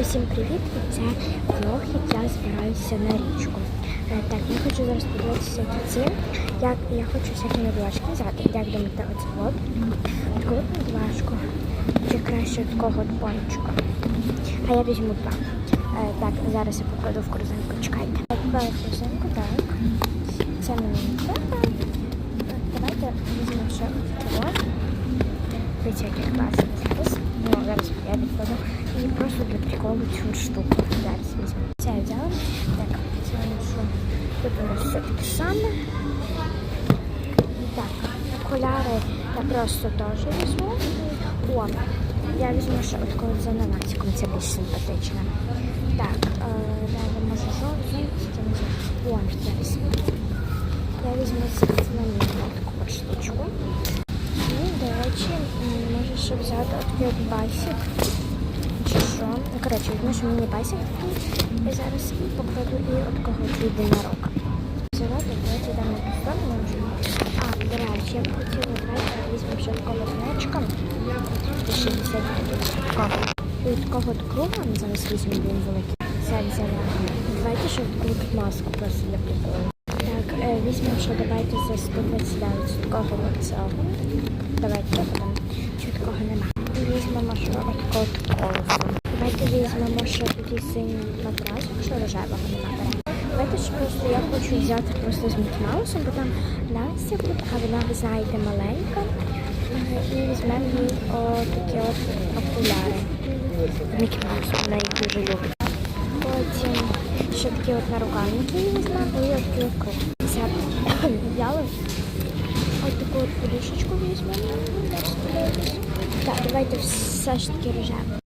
Усім привіт! Це влог, як я збираюся на річку. Е, Так, я хочу зараз подивитися ці. Як я хочу всякі надувашки взяти. Як думаєте, оце от? Таку от. Чи краще такого от пончика. А я візьму два. Е, Так, зараз я покладу в корзинку. Чекайте. Я в корзинку, так. Це мені треба. Е, Давайте візьмемо ще цього. Дивіться, який класний зараз. Ну, зараз я відкладу. І просто для приколу цю штуку. Зараз візьму. Це я взяла. Так, це що. Тут у нас все таке саме. Так, окуляри я просто теж візьму. О, я візьму ще от коли з ананасиком, це більш симпатично. Так, е, далі може жовтий, це не знаю. О, зараз. Я візьму з фламінго таку от штучку. І, до речі, ще взяти от басик. Чи що? Ну, коротше, візьму ще мені басик. Я зараз покладу і от кого от єдинорог. Взяла, то давайте йдемо на ту сторону. А, до речі, я б хотіла, давайте візьмемо ще такого значка. 60 такого. І такого от круга, ми зараз візьмемо він великий. Це взяла. Давайте ще таку маску просто для приколу. Так, е, візьмемо ще давайте за 129 такого цього. Давайте чого такого нема. Візьмемо ще такого от колесо. Давайте візьмемо ще тоді синій матрас, якщо рожевого нема. Давайте ж просто я хочу взяти просто з Мікі Маусом, бо там Настя буде, а вона, ви знаєте, маленька. І візьмемо їй такі от окуляри. Мікі Маус, вона їх дуже любить. Потім ще такі от нарукавники візьмемо і от такі от. Взяли. Таку от візьмемо. Так, давайте все ж таки рожеве.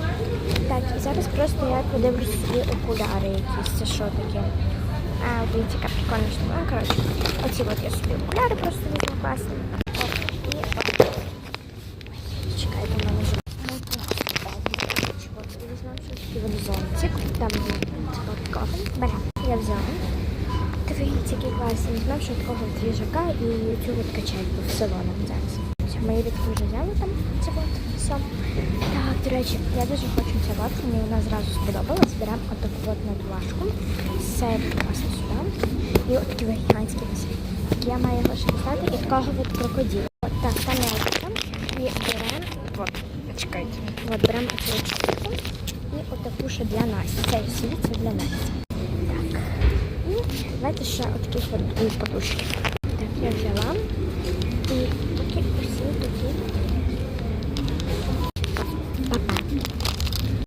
Так, і зараз просто я подивлюсь свої окуляри якісь. Це що таке? А, дивіться, яка прикольна штука. Ну, коротше, оці от я собі окуляри просто візьму класні. Чекайте, в мене. От, і візьмемо щось от зонтик. Там є такого. Беремо. Який класний. Візьмемо ще такого от їжака і цю от качельку в салоном зараз. Мої дітки вже взяли там це от все. Так, до речі, я дуже хочу цю от, мені вона зразу сподобалась. Беремо отаку от надважку. Все класно сюди. І от такий гігантський басейн. Я маю його ще і такого от крокодила. От так, там я там. І беремо, от, чекайте, от беремо оцю штуку. І отаку ще для Насті. Цей світ це для Насті. Давайте ще отакі от подушки. Так, я взяла.